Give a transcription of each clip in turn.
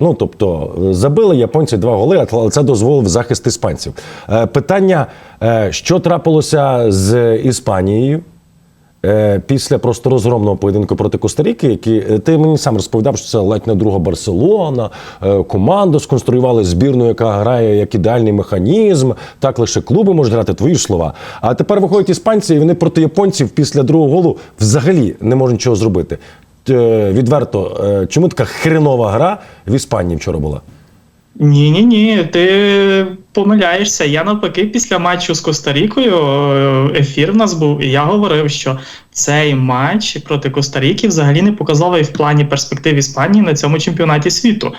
Ну тобто забили японці два голи, але це дозволив захист іспанців. Е, Питання: е, що трапилося з Іспанією? Е, Після просто розгромного поєдинку проти Коста-Ріки, які ти мені сам розповідав, що це ледь не друга Барселона, команду сконструювали збірну, яка грає як ідеальний механізм. Так лише клуби можуть грати твої ж слова. А тепер виходять іспанці, і вони проти японців після другого голу взагалі не можуть нічого зробити. Е, Відверто, е, чому така хренова гра в Іспанії вчора була? Ні, ні, ні, ти помиляєшся. Я навпаки, після матчу з Коста-Рікою е, ефір в нас був, і я говорив, що цей матч проти Коста-Ріки взагалі не показовий в плані перспектив Іспанії на цьому чемпіонаті світу.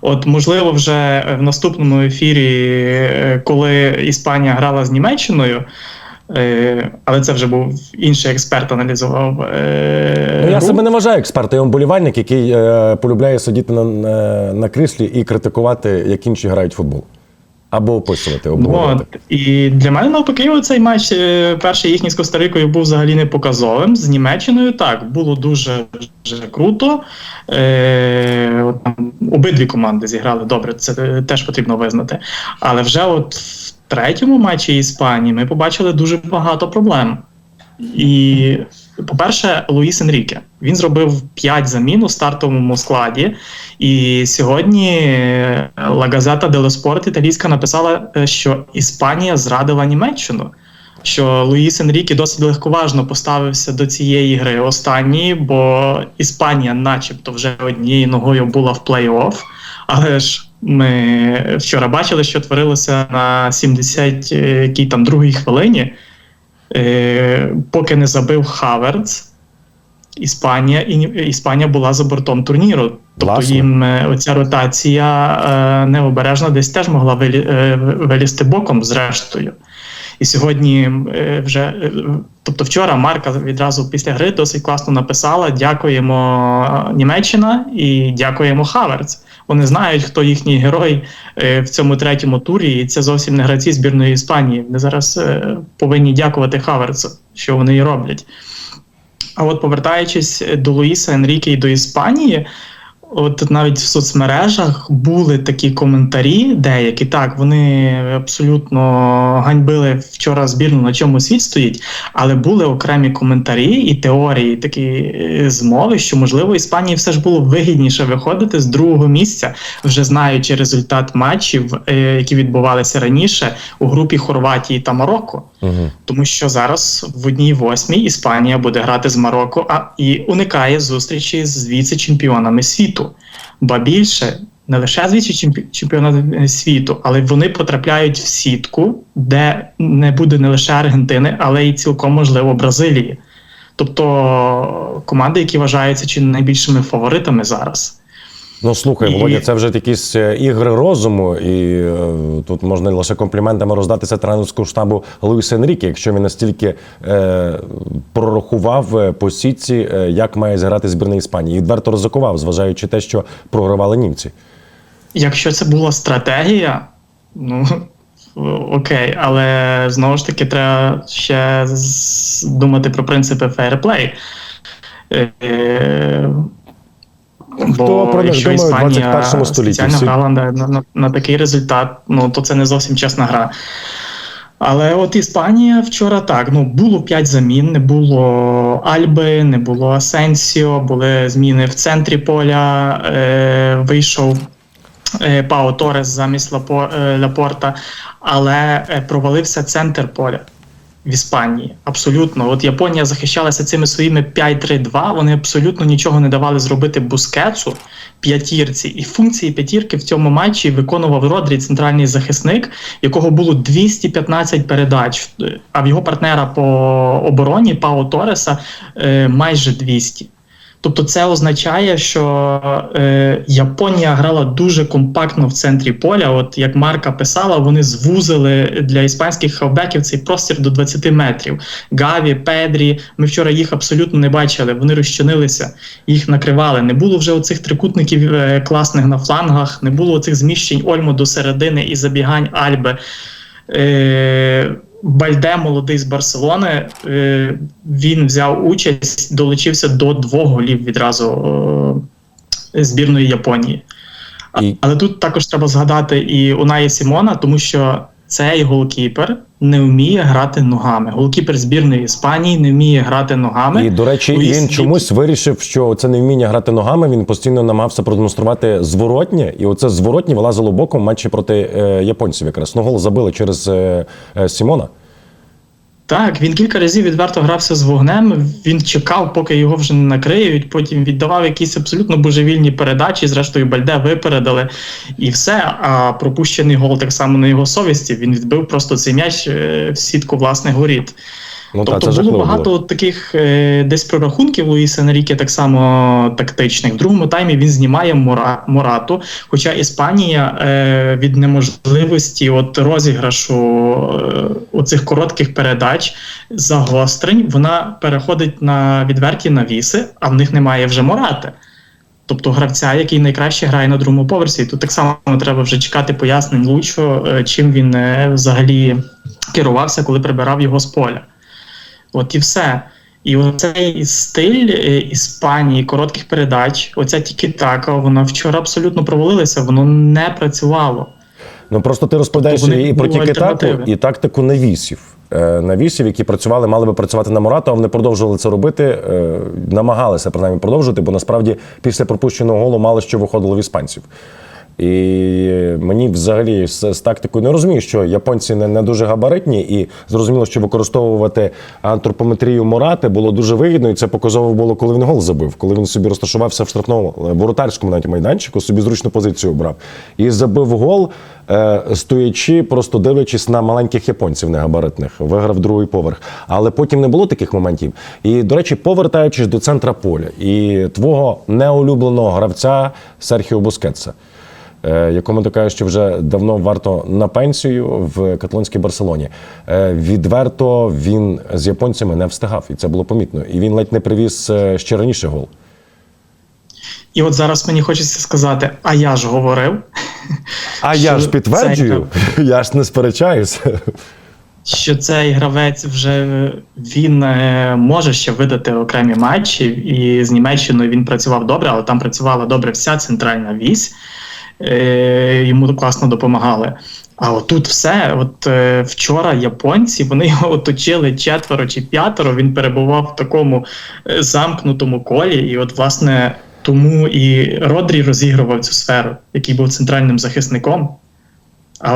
От, можливо, вже в наступному ефірі, коли Іспанія грала з Німеччиною. Е, Але це вже був інший експерт, аналізував. е, Ну, я себе не вважаю експертом, я вболівальник, який е, полюбляє сидіти на, на, на кріслі і критикувати, як інші грають в футбол. Або описувати, обговорювати. От. І для мене навпаки, цей матч перший їхній з Коста-Рикою був взагалі не показовим. З Німеччиною так було дуже, дуже круто. Е, от, обидві команди зіграли добре, це теж потрібно визнати. Але вже от в третьому матчі Іспанії ми побачили дуже багато проблем. І, по-перше, Луїс Енріке. Він зробив 5 замін у стартовому складі. І сьогодні dello Sport італійська написала, е, що Іспанія зрадила Німеччину. Що Луїс Енріке досить легковажно поставився до цієї гри останньої, бо Іспанія, начебто, вже однією ногою була в плей-офф. Але ж ми вчора бачили, що творилося на 70 е, якій там другій хвилині. Е, поки не забив Хаверц, Іспанія і Іспанія була за бортом турніру. Тобто Власне. їм е, оця ротація е, необережна десь теж могла вилі, е, вилізти боком, зрештою. І сьогодні е, вже, е, тобто вчора Марка відразу після гри досить класно написала: дякуємо Німеччина і дякуємо Хаверц. Вони знають, хто їхній герой е, в цьому третьому турі, і це зовсім не гравці збірної Іспанії. Вони зараз е, повинні дякувати Хаверцу, що вони і роблять. А от повертаючись до Луїса Енріке і до Іспанії, от навіть в соцмережах були такі коментарі, деякі так, вони абсолютно ганьбили вчора збірну, на чому світ стоїть, але були окремі коментарі і теорії, такі е, змови, що можливо Іспанії все ж було вигідніше виходити з другого місця, вже знаючи результат матчів, е, які відбувалися раніше у групі Хорватії та Марокко. Угу. Тому що зараз в одній восьмій Іспанія буде грати з Марокко, а і уникає зустрічі з віце-чемпіонами світу. Ба більше не лише з віце-чемпіонами світу, але вони потрапляють в сітку, де не буде не лише Аргентини, але й цілком можливо Бразилії. Тобто команди, які вважаються чи найбільшими фаворитами зараз. Ну слухай, І- Володя, це вже якісь е, ігри розуму, і е, тут можна лише компліментами роздатися тренерського штабу Луїса Енріке, якщо він настільки е, прорахував е, по сітці, е, як має зіграти збірна Іспанії. І відверто ризикував, зважаючи те, що програвали німці. Якщо це була стратегія, ну окей, але знову ж таки треба ще думати про принципи фейерплей. Е, Хто про них думає в 21 столітті? грала на, на, на такий результат, ну то це не зовсім чесна гра. Але от Іспанія вчора так, ну було 5 замін, не було Альби, не було Асенсіо, були зміни в центрі поля, е, вийшов е, Пао Торес замість Лапо, е, Лапорта, але е, провалився центр поля в Іспанії. Абсолютно. От Японія захищалася цими своїми 5-3-2, вони абсолютно нічого не давали зробити Бускетсу, п'ятірці. І функції п'ятірки в цьому матчі виконував Родрі, центральний захисник, якого було 215 передач, а в його партнера по обороні Пао Тореса е, майже 200. Тобто це означає, що е, Японія грала дуже компактно в центрі поля. От як Марка писала, вони звузили для іспанських хавбеків цей простір до 20 метрів. Гаві, Педрі. Ми вчора їх абсолютно не бачили. Вони розчинилися, їх накривали. Не було вже оцих трикутників е, класних на флангах, не було оцих зміщень Ольмо до середини і забігань Альби. Е, Бальде, молодий з Барселони, е, він взяв участь, долучився до двох голів відразу е, збірної Японії. І- Але тут також треба згадати і Унаї Сімона, тому що цей голкіпер не вміє грати ногами. Голкіпер збірної Іспанії не вміє грати ногами. І, до речі, він Іс- чомусь вирішив, що це не вміння грати ногами. Він постійно намагався продемонструвати зворотнє, і оце зворотнє вилазило боком в матчі проти е, японців. Якраз ну гол забили через е, е, Сімона. Так, він кілька разів відверто грався з вогнем. Він чекав, поки його вже не накриють. Потім віддавав якісь абсолютно божевільні передачі. Зрештою, Бальде випередили і все. А пропущений гол так само на його совісті. Він відбив просто цей м'яч е, в сітку власних воріт. Ну та тобто це було багато було. от таких е, десь прорахунків Луїса Енріке так само тактичних. В другому таймі він знімає Мора, Морату. Хоча Іспанія е, від неможливості от розіграшу е, оцих коротких передач загострень, вона переходить на відверті навіси, а в них немає вже Морати. Тобто гравця, який найкраще грає на другому поверсі. Тут так само треба вже чекати пояснень Лучо, е, чим він е, взагалі керувався, коли прибирав його з поля. От і все. І оцей стиль е, Іспанії, коротких передач, оця тільки-така, вона вчора абсолютно провалилася, воно не працювало. Ну просто ти розповідаєш Тобто і про тікетаку, альтернативи. і тактику навісів. Е, Навісів, які працювали, мали би працювати на Морату, а вони продовжували це робити, е, намагалися принаймні продовжувати, бо насправді після пропущеного голу мало що виходило в іспанців. І мені взагалі з, з тактикою не розумію, що японці не, не дуже габаритні, і зрозуміло, що використовувати антропометрію Морати було дуже вигідно, і це показово було, коли він гол забив, коли він собі розташувався в штрафному воротарському навіть майданчику, собі зручну позицію обрав. І забив гол, е, стоячи, просто дивлячись на маленьких японців негабаритних, виграв другий поверх. Але потім не було таких моментів. І, до речі, повертаючись до центра поля, і твого неулюбленого гравця Серхіо Бускетса якому ти кажеш, що вже давно варто на пенсію в каталонській Барселоні. Е, Відверто він з японцями не встигав, і це було помітно. І він ледь не привіз е, ще раніше гол. І от зараз мені хочеться сказати: а я ж говорив. А я ж підтверджую, це- я ж не сперечаюся. що цей гравець вже він е, може ще видати окремі матчі, і з Німеччиною він працював добре, але там працювала добре вся центральна вісь. Е, йому класно допомагали. А отут все, от е, вчора японці вони його оточили четверо чи п'ятеро. Він перебував в такому е, замкнутому колі, і от, власне, тому і Родрі розігрував цю сферу, який був центральним захисником.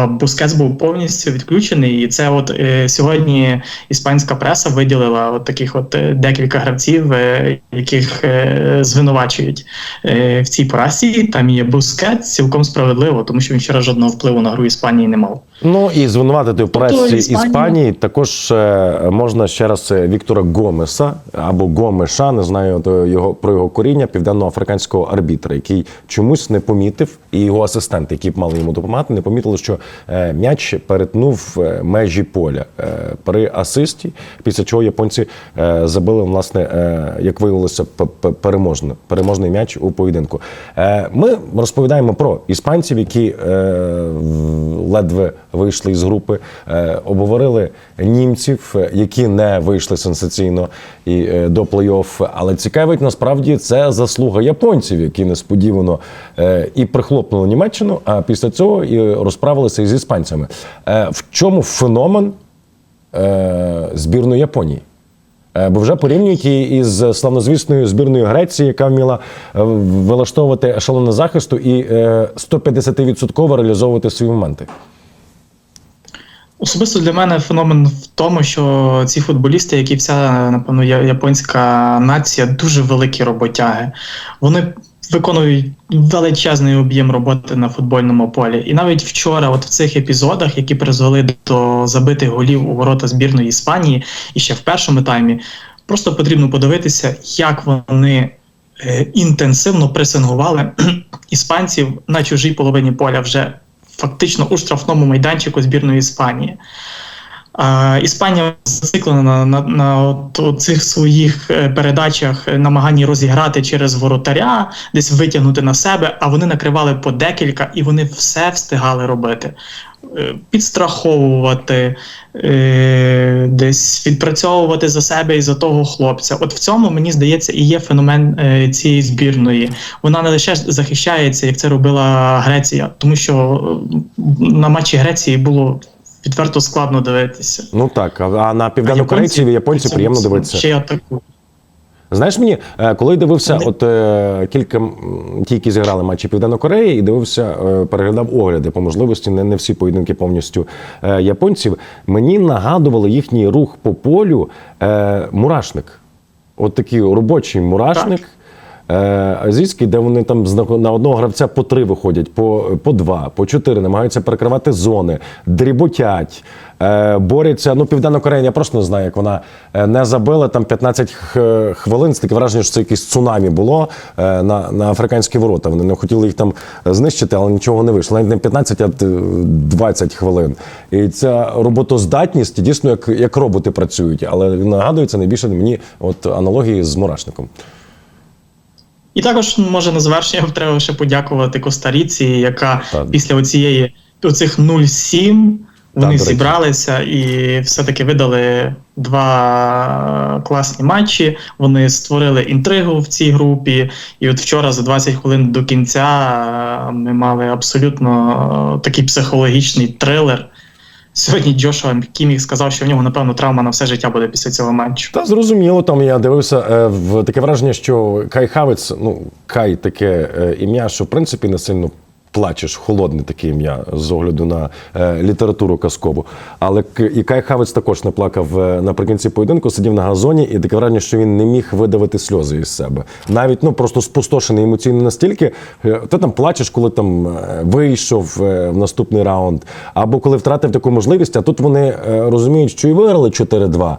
Бускетс був повністю відключений, і це от е, сьогодні іспанська преса виділила от таких от е, декілька гравців, е, яких е, звинувачують е, в цій поразі. Там є Бускетс цілком справедливо, тому що він вчора жодного впливу на гру Іспанії не мав. Ну і звинуватити в поразці Тобто Іспанії також е, можна ще раз е, Віктора Гомеса або Гомеша, не знаю то його про його коріння південноафриканського арбітра, який чомусь не помітив, і його асистенти, які б мали йому допомагати, не помітили, що е, м'яч перетнув межі поля при асисті, після чого японці забили власне, як виявилося, п- п- переможне, переможний м'яч у поєдинку. Ми розповідаємо про іспанців, які ледве вийшли із групи, е, обговорили німців, е, які не вийшли сенсаційно і е, до плей-офф. Але цікавить насправді це заслуга японців, які несподівано і прихлопнули Німеччину, а після цього і розправилися із іспанцями. В чому феномен збірної Японії? Бо вже порівнюють її із славнозвісною збірною Греції, яка вміла вилаштовувати ешелони захисту і е, 150% реалізовувати свої моменти. Особисто для мене феномен в тому, що ці футболісти, як і вся напевно японська нація, дуже великі роботяги. Вони виконують величезний об'єм роботи на футбольному полі. І навіть вчора, от в цих епізодах, які призвели до забитих голів у ворота збірної Іспанії, і ще в першому таймі, просто потрібно подивитися, як вони. е, Інтенсивно пресингували іспанців на чужій половині поля вже фактично у штрафному майданчику збірної Іспанії. Іспанія зациклена на, на, от цих своїх е, передачах, е, намаганні розіграти через воротаря, десь витягнути на себе, а вони накривали по декілька і вони все встигали робити. Е, підстраховувати, е, десь відпрацьовувати за себе і за того хлопця. От в цьому мені здається і є феномен е, цієї збірної. Вона не лише захищається, як це робила Греція, тому що на матчі Греції було відверто складно дивитися. Ну так, а на південнокорейців і японців приємно дивитися. Ще й атаку. Знаєш мені, е, коли дивився, от е, кілька ті, які зіграли матчі Південної Кореї, і дивився, е, переглядав огляди по можливості, не, не всі поєдинки повністю е, японців. Мені нагадували їхній рух по полю е, мурашник. От такий робочий мурашник. Е, азійський, де вони там на одного гравця по три виходять, по, по два, по чотири, намагаються перекривати зони, дріботять, е, борються. Ну, Південна Корея, я просто не знаю, як вона е, не забила там 15 хвилин. Таке враження, що це якесь цунамі було е, на, на африканські ворота. Вони не хотіли їх там знищити, але нічого не вийшло. Навіть не 15, а е, 20 хвилин. І ця роботоздатність дійсно як, як роботи працюють. Але нагадується найбільше мені от аналогії з мурашником. І також може на завершення треба ще подякувати Коста-Ріці, яка Так. після оцієї оцих 0-7 вони речі. зібралися і все-таки видали два класні матчі. Вони створили інтригу в цій групі. І от вчора, за 20 хвилин до кінця, ми мали абсолютно такий психологічний трилер. Сьогодні Джошуа Кімік сказав, що в нього, напевно, травма на все життя буде після цього матчу. Та зрозуміло, там я дивився е, в таке враження, що Кай Хавець, ну Кай таке е, ім'я, що в принципі не сильно плачеш, холодне таке ім'я з огляду на е, літературу казкову. Але і Кай Хавець також не плакав е, наприкінці поєдинку, сидів на газоні, і таке враження, що він не міг видавити сльози із себе. Навіть ну просто спустошений емоційно настільки. е, Ти там плачеш, коли там вийшов в наступний раунд, або коли втратив таку можливість. А тут вони розуміють, що і виграли 4-2.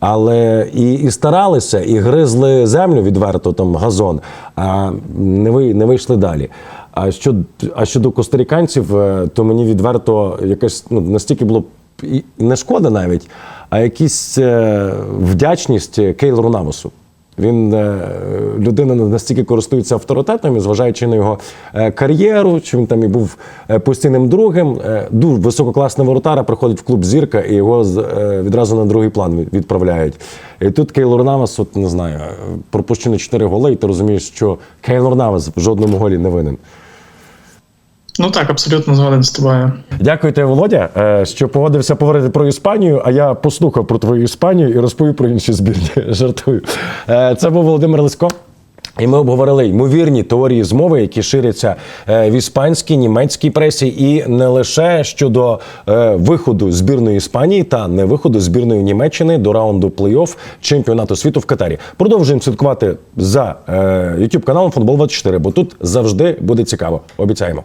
Але і, і старалися, і гризли землю відверто, там газон, а не, ви, не вийшли далі. А щодо, а щодо костаріканців, е, то мені відверто якась ну, настільки було не шкода навіть, а якісь е, вдячність Кейлору Навосу. Він е, людина настільки користується авторитетом, зважаючи на його кар'єру, що він там і був постійним другим. Дуже висококласний воротар, приходить в клуб зірка, і його відразу на другий план відправляють. І тут Кейлор Навас, от не знаю, пропущено 4 голи, і ти розумієш, що Кейлор Навас в жодному голі не винен. Ну так, абсолютно згоден з тобою. Дякую тебе, Володя, е, що погодився поговорити про Іспанію. А я послухав про твою Іспанію і розповів про інші збірні. Жартую. Е, Це був Володимир Лисько. І ми обговорили ймовірні теорії змови, які ширяться е, в іспанській, німецькій пресі, і не лише щодо е, виходу збірної Іспанії та не виходу збірної Німеччини до раунду плей-офф чемпіонату світу в Катарі. Продовжуємо слідкувати за е, youtube каналом Футбол 24 бо тут завжди буде цікаво. Обіцяємо.